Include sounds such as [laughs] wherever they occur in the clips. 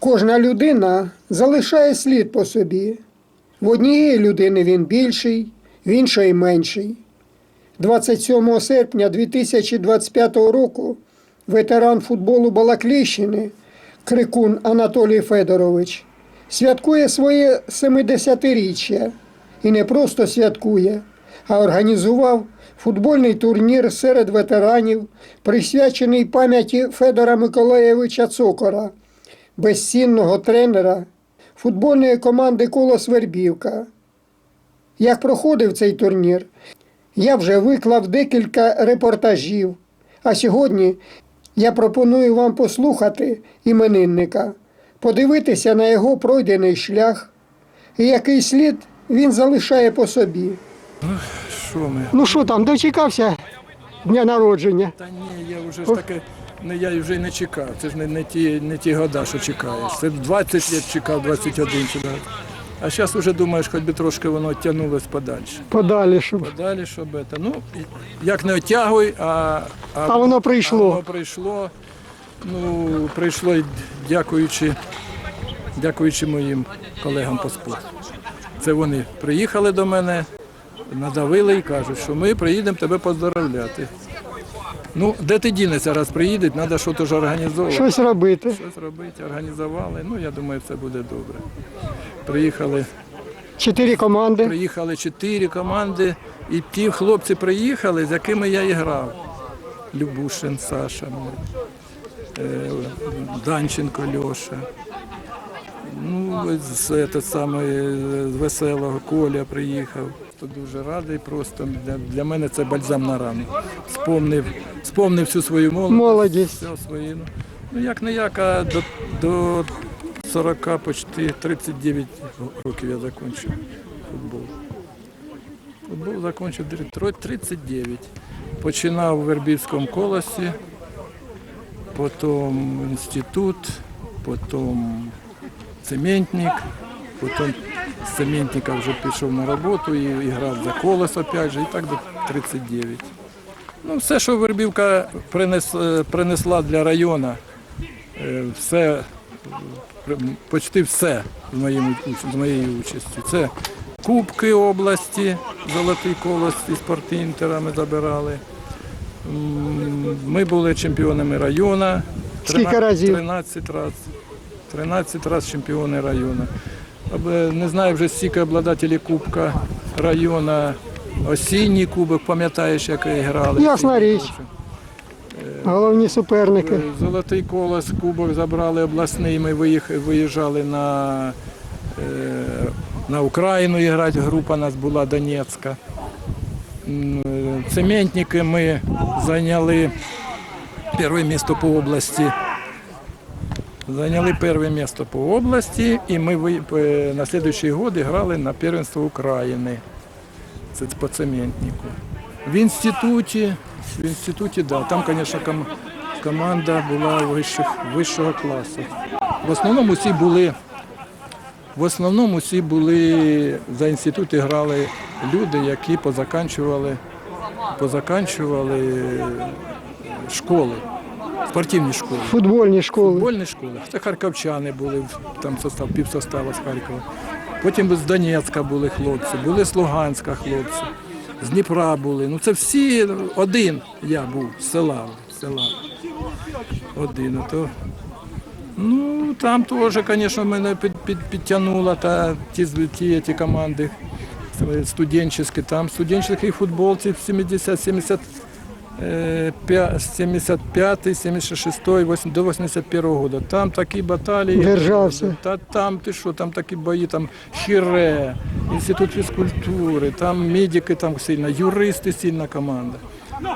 Кожна людина залишає слід по собі. В однієї людини він більший, в іншої менший. 27 серпня 2025 року ветеран футболу Балакліщини Крикун Анатолій Федорович святкує своє 70-річчя і не просто святкує, а організував футбольний турнір серед ветеранів, присвячений пам'яті Федора Миколаєвича Цокора, безцінного тренера футбольної команди Колос Вербівка. Як проходив цей турнір, я вже виклав декілька репортажів, а сьогодні я пропоную вам послухати іменинника, подивитися на його пройдений шлях і який слід він залишає по собі. Ну що там, дочекався дня народження? Та ні, я вже ж таке, не, я вже й не чекав. Це ж не, не, ті, не ті года, що чекаєш. Це 20 років чекав, 21 чи навіть. А зараз вже думаєш, хоч би трошки воно тягнулося подальше. Подалі, щоб. Подалі, щоб це. Ну, як не оттягуй, а, А воно прийшло. а воно прийшло. Ну, прийшло й дякуючи, дякуючи моїм колегам по спорту. Це вони приїхали до мене, надавили і кажуть, що ми приїдемо тебе поздоровляти. Ну, де ти дінеться, раз приїдуть, треба щось організовувати. Щось робити. Щось робити, організували. Ну, я думаю, це буде добре. Приїхали, Чотири команди. приїхали чотири команди, і ті хлопці приїхали, з якими я і грав. Любушин, Саша, е, Данченко, Льоша. Ну, з, це саме, з веселого Коля приїхав. То дуже радий просто. Для, для мене це бальзам на рану. Спомнив, спомнив всю свою молодість. Молодість. Все свої, ну, ну як не як, а до, до 40, почти 39 років я закінчив футбол. Футбол закінчив 39. Починав в Вербівському колосі, потім інститут, потім цементник, потім з цементника вже пішов на роботу і, і грав за колос опять же, і так до 39. Ну, все, що Вербівка принес, е, принесла для району, е, все, почти все з, моїм, з моєю участю. Це Кубки області, Золотий колос і спортінтера ми забирали. Ми були чемпіонами району. Скільки Трина- разів? 13 разів. 13 разів чемпіони району. Абе, Не знаю вже стільки обладателі Кубка району. Осінній кубок, пам'ятаєш, як грали. Ясна річ. Головні суперники. Е, Золотий колос, кубок забрали обласний. Ми виїжджали на, е, на Україну грати. Група у нас була Донецька. Е, Цементники ми зайняли перше місце по області. Зайняли перше місце по області, і ми е, на наступний год грали на первенство України. Це по цементнику. В інституті, в інституті, да, там, звісно, ком, команда була вищих, вищого класу. В основному всі були, в основному всі були за інститути грали люди, які позаканчували, позаканчували школи, спортивні школи. Футбольні школи. Футбольні школи. Це харківчани були, там состав, півсостава з Харкова. Потім з Донецька були хлопці, були з Луганська хлопці, з Дніпра були. Ну це всі один я був з села. села. Один. То, ну там теж, звісно, мене під, під, підтягнуло та ті, ті, ті команди студенчеські. Там студенческий футбол, ці 70 70 е, пя- 75, 76, 8, до 81 года. Там такі баталії. Держався. Та там ти що, там такі бої, там хіре, інститут фізкультури, там медики там сильно, юристи сильна команда.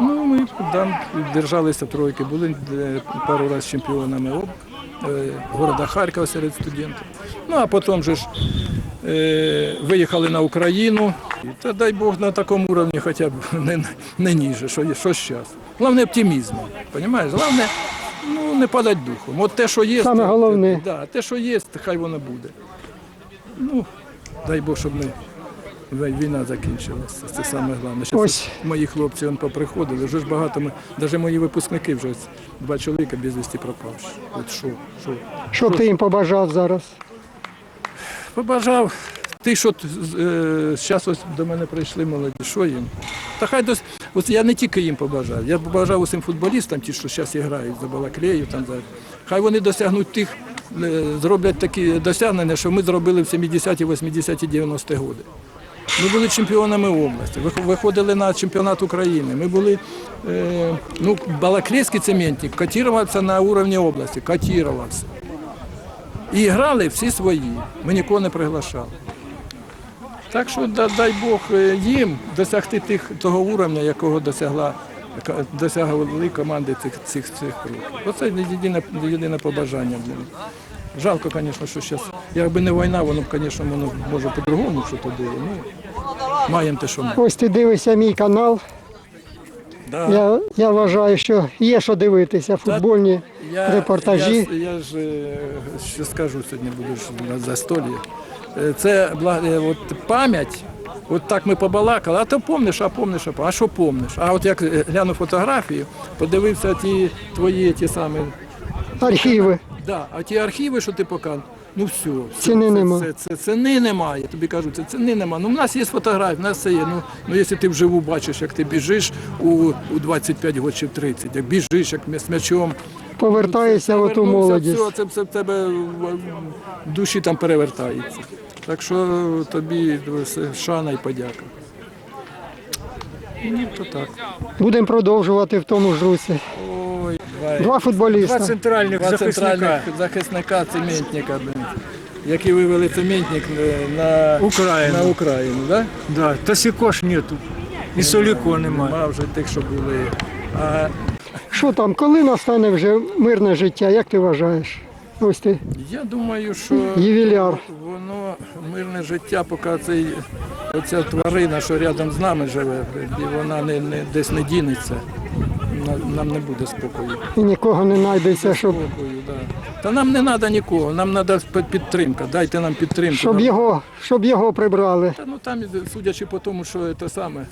Ну, ми там держалися тройки, були пару разів чемпіонами об, е, города Харкова серед студентів. Ну а потім же ж е, виїхали на Україну. Та дай Бог на такому рівні хоча б [laughs] не, не ніже, що, що зараз. Головне оптимізм, розумієш? Головне ну, не падати духом. От те, що є, Саме головне. те- да, те, що є, хай воно буде. Ну, дай Бог, щоб ми війна закінчилася. Це саме головне. Щас Ось. мої хлопці он поприходили, вже ж багато, ми- навіть мої випускники вже два чоловіка без вісті пропавши. От що, що. Що б ти їм побажав зараз? Побажав. Ти що зараз ось до мене прийшли молоді, що їм? Та хай дос... Ось я не тільки їм побажав, я побажав усім футболістам, ті, що зараз грають за Балаклею, там, за... хай вони досягнуть тих, е, зроблять такі досягнення, що ми зробили в 70-ті, 80-ті, 90-ті роки. Ми були чемпіонами області, виходили на чемпіонат України. Ми були, е, ну, Балаклейський цементник котувався на рівні області, котувався. І грали всі свої. Ми нікого не приглашали. Так що дай Бог е, їм досягти тих, того уровня, якого досягла, досягли команди цих, цих, цих років. Оце єдине, єдине побажання для них. Жалко, звісно, що зараз, якби не війна, воно б, звісно, воно може по-другому що то було. Ну, маємо те, що маємо. Ось ти дивишся мій канал. Да. Я, я вважаю, що є що дивитися, футбольні репортажі. Я, я ж е, що скажу сьогодні, буду ж на застолі. Е, Це е, от пам'ять. От так ми побалакали, а то помниш, а помниш, а помниш. А що помниш? А от як е, глянув фотографію, подивився ті твої ті самі. Архіви. Да, а ті архіви, що ти показав, ну все, все Ціни це, нема. Це, це, ціни немає. Я тобі кажу, це ціни нема. Ну, в нас є фотографії, в нас все є. Ну, ну якщо ти вживу бачиш, як ти біжиш у, у 25 років чи в 30, як біжиш, як з м'ячом, Повертаєшся в ту молодість. все, це, це в тебе в душі там перевертається. Так що тобі шана і подяка. Ну, то так. Будемо продовжувати в тому ж руці. Ой. Два футболіста. Два центральних Два захисника. центральних захисника цементника, які вивели цементник на Україну. На Україну да? Да, Тосикош нету. І Соліко немає. Нема вже тих, що були. А Що там, коли настане вже мирне життя, як ти вважаєш? Ось ти. я думаю, що Ювіляр. воно мирне життя, поки цей, оця тварина, що рядом з нами живе, і вона не, не, десь не дінеться. Нам не буде спокою. І нікого не знайдеться, щоб, Спокою, да. Та нам не треба нікого, нам треба підтримка. Дайте нам підтримку. щоб, Нам- його, щоб його прибрали. Та, ну там, судячи по тому, що це саме.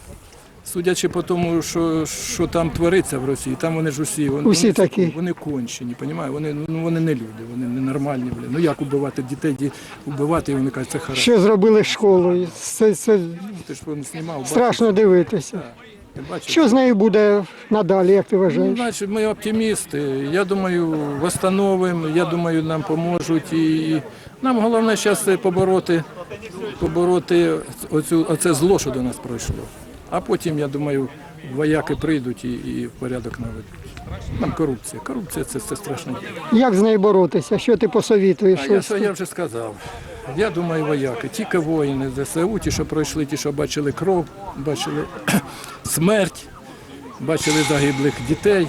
Судячи по тому, що, що там твориться в Росії, там вони ж усі, вони, Усі такі. вони кончені, понімаєш? Вони, ну, вони не люди, вони ненормальні. Блін. Ну як убивати дітей, ді- убивати, і вони кажуть, це хорошо. Що зробили з школою? Це, це Ти ж знімав, бачиш? страшно дивитися. Ти? Що з нею буде надалі, як ти Ну, вважаєш? значить, ми оптимісти. Я думаю, восстановимо, я думаю, нам поможуть. І нам головне зараз побороти, побороти оцю, оце зло, що до нас пройшло. А потім, я думаю, вояки прийдуть і, і в порядок наведуть. Там корупція. Корупція це, це страшне. Як з нею боротися? Що ти посовітуєш? А я, що я вже сказав. Я думаю, вояки, тільки воїни ЗСУ, ті, що пройшли, ті, що бачили кров, бачили [clears throat] смерть, бачили загиблих дітей.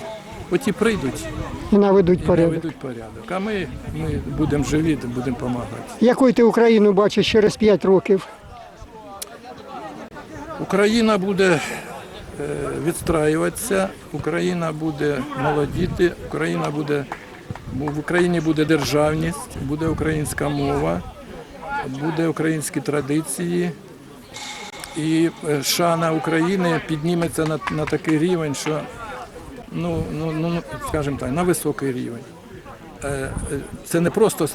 Оті прийдуть І наведуть і порядок. наведуть порядок. А ми, ми будемо живі, будемо допомагати. Якою ти Україну бачиш через 5 років? Україна буде е, відстраюватися, Україна буде молодіти, Україна буде, в Україні буде державність, буде українська мова, буде українські традиції. І е, шана України підніметься на, на такий рівень, що ну, ну, ну, скажімо так, на високий рівень. Е, Це не просто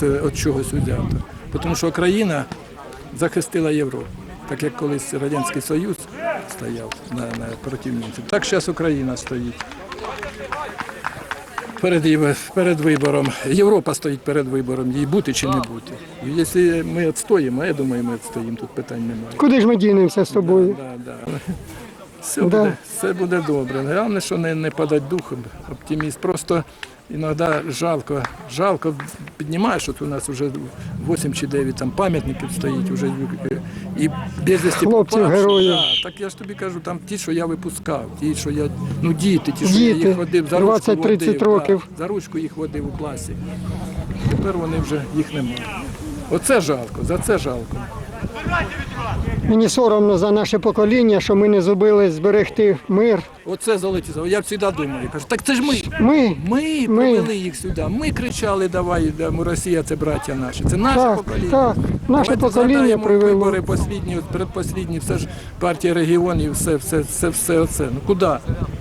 від чогось взято, тому що Україна захистила Європу, так як колись Радянський Союз стояв на, на проти німців. Так зараз Україна стоїть. Перед, перед вибором. Європа стоїть перед вибором, їй бути чи не бути. І якщо ми відстоїмо, я думаю, ми відстоїмо, тут питань немає. Куди ж ми дінемося з тобою? Да, да. Все, Да. буде, все буде добре. Головне, що не, не падать духом, оптиміст. Просто іноді жалко, жалко піднімаєш, от у нас вже 8 чи 9 там пам'ятників стоїть, вже і безвісті героїв. Да, так я ж тобі кажу, там ті, що я випускав, ті, що я, ну діти, ті, що Діти, я їх водив, за ручку 20-30 водив, років. Да, за ручку їх водив у класі. Тепер вони вже їх немає. Оце жалко, за це жалко. Мені соромно за наше покоління, що ми не зробили зберегти мир, Оце слова. Я завжди думаю, кажу, так це ж ми. Ми, Ми Ми. привели їх сюди. Ми кричали, давай, дамо, Росія, це браття наші. Це наше Так, покоління. так, наше Давайте покоління згадаємо привело. Вибори послідні, передпослідні, все ж партія регіонів, все, все, все, все оце. Ну куди?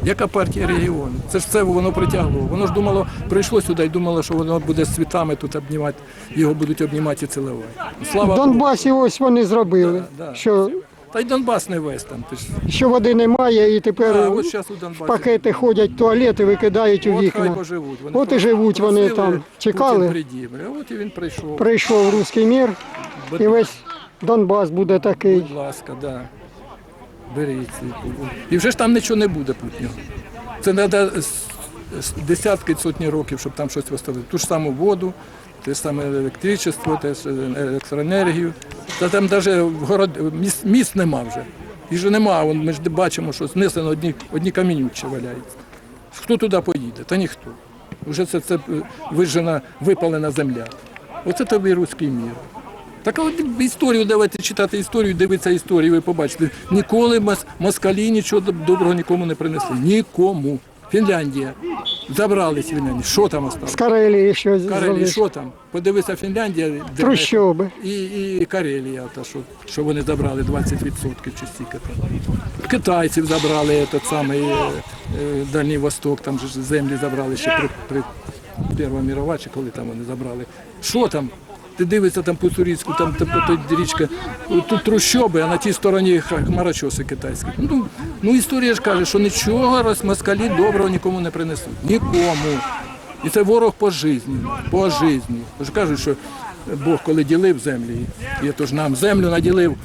Яка партія регіонів? Це ж все воно притягло. Воно ж думало, прийшло сюди і думало, що воно буде з цвітами тут обнімати, його будуть обнімати і цілувати. Слава в Богу. Донбасі ось вони зробили, Да, да. що, Та й Донбас не весь там. Ти ж. що води немає і тепер А, от зараз у Донбасі. пакети ходять в туалети, викидають у От хай вікна. поживуть. Вони От і живуть вони просили, там, чекали. Путін. А от і він прийшов. Прийшов руський мір і весь Донбас буде такий. Будь ласка, да. Беріть. ці. І вже ж там нічого не буде путнього. Це треба десятки сотні років, щоб там щось поставити. Ту ж саму воду, те саме електричество, те ж електроенергію. Та там навіть город, міст, міст нема вже. Їх же нема, ми ж бачимо, що знесено одні, одні камінючі валяються. Хто туди поїде? Та ніхто. Вже це, це вижжена, випалена земля. Оце тобі руський мір. Так от історію давайте читати історію, дивитися історію, ви побачите. Ніколи москалі нічого доброго нікому не принесли. Нікому. Фінляндія. Забрали з Фінляндії. Що там осталось? З Карелії щось Карелія, залишилось. що там? Подивися Фінляндія, де Трущоби. і, і Карелія, та, що, що вони забрали 20% чи стільки там. Китайців забрали этот самий е, е, Дальній Восток, там же ж землі забрали ще при, при Перша мірова, чи коли там вони забрали. Що там? Ти дивишся там по Сурійську, там та, той річка, тут трущоби, а на тій стороні хмарочоси китайські. Ну, ну історія ж каже, що нічого роз- москалі доброго нікому не принесуть. Нікому. І це ворог по житті, по житті. Тож кажуть, що Бог коли ділив землі, і то ж нам землю наділив.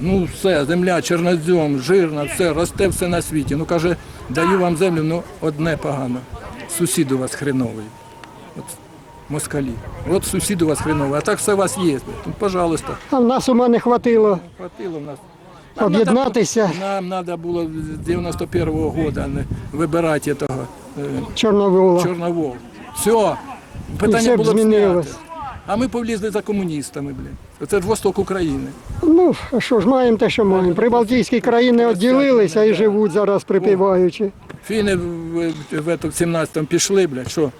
Ну все, земля, чорнозем, жирна, все, росте все на світі. Ну каже, даю вам землю, ну одне погано. Сусід у вас хреновий. От москалі. От сусід у вас хреновий, а так все у вас є. Ну, пожалуйста, А в нас ума не хватило хватило в нас. об'єднатися Нам треба було з 91-го року не вибирати того е, Чорновола. Чорновол. Все, питання все б було б змінилось. знято. А ми повлізли за комуністами, блін. Це ж восток України. Ну, що ж, маємо те, що маємо. Прибалтійські країни відділилися і живуть зараз припіваючи. Фіни в, в, в, в 17-му пішли, блядь, що?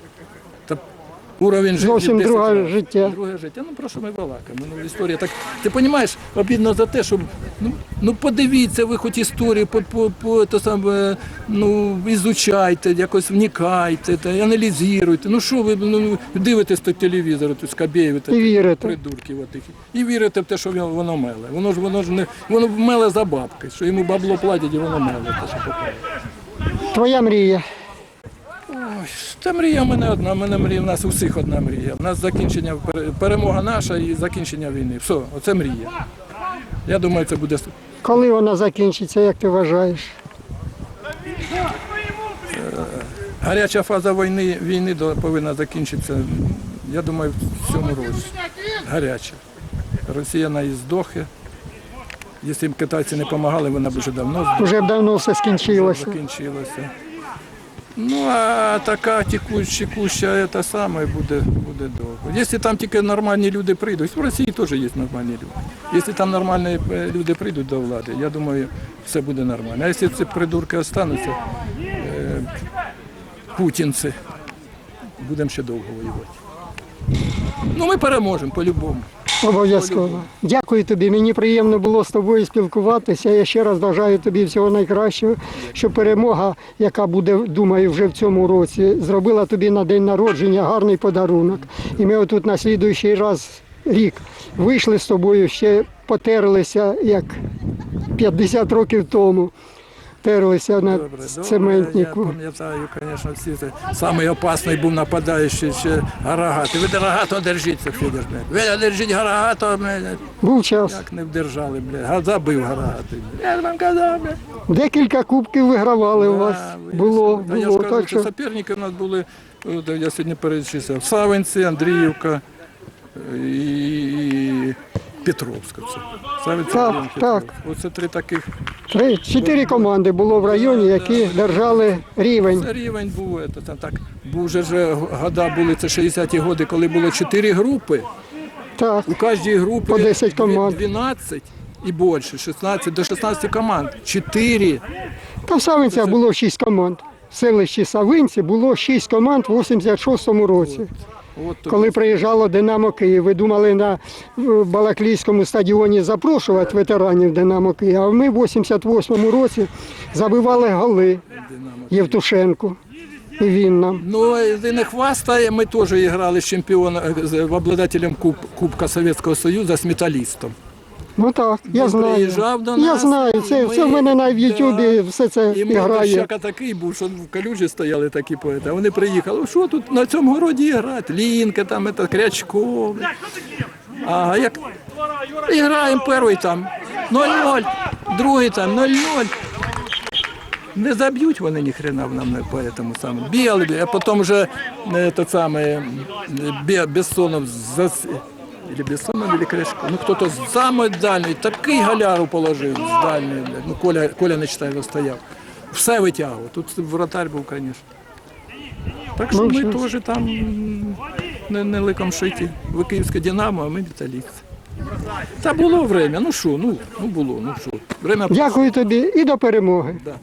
Та уровень життя. Зовсім друге життя. Друге життя. Ну про що ми балакаємо? Ну, історія так. Ти розумієш, обідно за те, що ну, ну подивіться ви хоч історію, по, по, по то саме, ну, ізучайте, якось вникайте, та, аналізуйте. Ну що ви ну, дивитесь той телевізор, тут Скабєєв, І вірите. придурків отих. І вірите в те, що воно- воно меле. Воно ж воно ж не воно меле за бабки, що йому бабло платять, і воно меле. Те, що. Твоя мрія. Ой, та мрія в мене одна, в мене мрія, в нас у всіх одна мрія. У нас закінчення перемога наша і закінчення війни. Все, оце мрія. Я думаю, це буде Коли вона закінчиться, як ти вважаєш? гаряча фаза війни, війни повинна закінчитися. Я думаю, в цьому році. Гаряча. Росія на здохи. Якщо б китайці не допомагали, вона б вже давно б давно все скінчилося. закінчилося. Ну, а така текуща, текуща це саме буде, буде довго. Якщо там тільки нормальні люди прийдуть, в Росії теж є нормальні люди. Якщо там нормальні е, люди прийдуть до влади, я думаю, все буде нормально. А якщо ці придурки остануться, е, путінці, будемо ще довго воювати. Ну, ми переможемо по-любому. Обов'язково. Дякую тобі. Мені приємно було з тобою спілкуватися. Я ще раз бажаю тобі всього найкращого, щоб перемога, яка буде, думаю, вже в цьому році, зробила тобі на день народження гарний подарунок. І ми отут на слідуючий раз рік вийшли з тобою, ще потерлися, як 50 років тому. Терлися на Добре, добре. Я пам'ятаю, звісно, всі це. Самий опасний був нападаючий ще Гарагат. Ви Гарагато держіться, Федір. Ви держіть Гарагато, блядь. Був час. Як не вдержали. Га- Забив Гарагат. Я вам казав, блядь. Декілька кубків вигравали у вас. Да, Було, Та я ж було. кажу, Так що суперники у нас були, я сьогодні перечислив, Савинці, Андріївка і Петровська. Це. Савинці, Так, Андріївка, так. Оце три таких. Три, чотири команди було в районі, які держали рівень. Це рівень був, це, там, так, був вже ж года були, це 60-ті роки, коли було чотири групи. Так, У кожній групі По 10 команд. 12 і більше, 16 до 16 команд. Чотири. Та в Савинцях було шість команд. В селищі Савинці було шість команд в 86-му році. От тобі Коли приїжджало Динамо Київ, ви думали на Балаклійському стадіоні запрошувати ветеранів Динамо Київ, а ми в 88-му році забивали голи Євтушенку. І він нам. Ну, і не хвастає, ми теж грали з чемпіоном, з обладателем куб, Кубка Совєтського Союзу з металістом. Ну так, я Він знаю. приїжджав до Я нас, знаю, це, ми- це в мене на в Ютубі все це І грає. дощака такий був, що в калюжі стояли такі поети. А вони приїхали, що тут на цьому городі грати? Лінка, там, это, Крячко. А як і граємо перший там 0-0, другий там 0-0. Не заб'ють вони ні хрена в нам не по этому самому. Бігали, а потім вже е, самий е, Бе- Бессонов зас... Или Бессонов, или Кришко. Ну хто-то з самої дальньої, такий галяру положив з дальньої. Ну Коля, Коля не читає, стояв. Все витягував. Тут вратарь був, звісно. Так що ми теж там не, не ликом шиті. Ви київське Динамо, а ми металіст. Та було время, ну що, ну, ну було, ну що. Время Дякую тобі і до перемоги. Да.